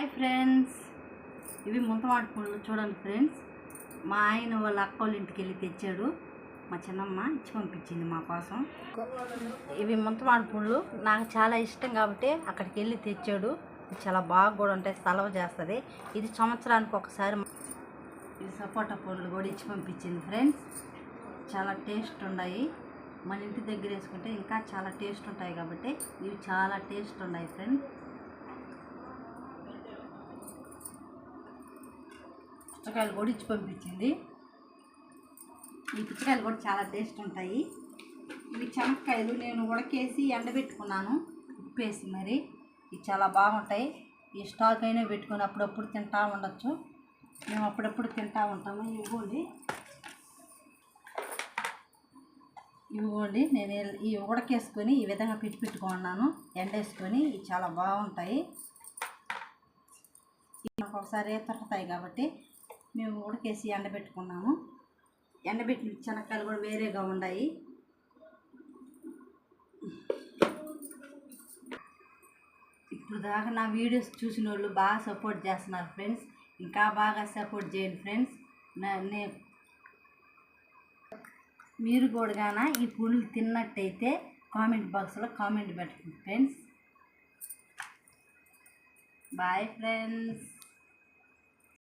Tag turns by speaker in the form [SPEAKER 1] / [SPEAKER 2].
[SPEAKER 1] Hi friends. ఇవి ముంతమాటి పళ్ళు చూడండి ఫ్రెండ్స్. మా ఆయన వాళ్ళ అక్క వాళ్ళ ఇంటికి వెళ్ళి తెచ్చాడు. మా చిన్నమ్మ ఇచ్చి పంపించింది మా కోసం. ఇవి ముంతమాటి పళ్ళు నాకు చాలా ఇష్టం కాబట్టి అక్కడికి వెళ్ళి తెచ్చాడు. చాలా బాగా కూడా ఉంటాయి. సెలవు చేస్తుంది. ఇది సంవత్సరానికి ఒకసారి ఇది సపోటా పళ్ళు కూడా ఇచ్చి పంపించింది ఫ్రెండ్స్. చాలా టేస్ట్ ఉన్నాయి. మన ఇంటి దగ్గర వేసుకుంటే ఇంకా చాలా టేస్ట్ ఉంటాయి కాబట్టి ఇవి చాలా టేస్ట్ ఉన్నాయి ఫ్రెండ్స్. పుచ్చకాయలు కూడా ఇచ్చి పంపించింది. ఈ పుచ్చకాయలు కూడా చాలా టేస్ట్ ఉంటాయి. ఇవి చెనక్కాయలు నేను ఉడకేసి ఎండబెట్టుకున్నాను. ఉప్పేసి మరి. ఇవి చాలా బాగుంటాయి. ఈ స్టాక్ అయినా పెట్టుకొని అప్పుడప్పుడు తింటూ ఉండొచ్చు. మేము అప్పుడప్పుడు తింటూ ఉంటాము. ఇవ్వండి. ఇవ్వండి. నేను ఈ ఉడకేసుకొని ఈ విధంగా పెట్టి పెట్టుకున్నాను. ఎండేసుకొని ఇవి చాలా బాగుంటాయి. ఇవి ఒకసారి తొక్కుతాయి కాబట్టి మేము ఉడకేసి ఎండబెట్టుకున్నాము. ఎండబెట్టిన చెనక్కాయలు కూడా వేరేగా ఉన్నాయి ఇప్పుడు దాకా నా వీడియోస్ చూసిన వాళ్ళు బాగా సపోర్ట్ చేస్తున్నారు ఫ్రెండ్స్. ఇంకా బాగా సపోర్ట్ చేయండి ఫ్రెండ్స్. నే మీరు కూడా ఈ పులులు తిన్నట్టయితే కామెంట్ బాక్స్లో కామెంట్ పెట్టండి ఫ్రెండ్స్. Bye friends.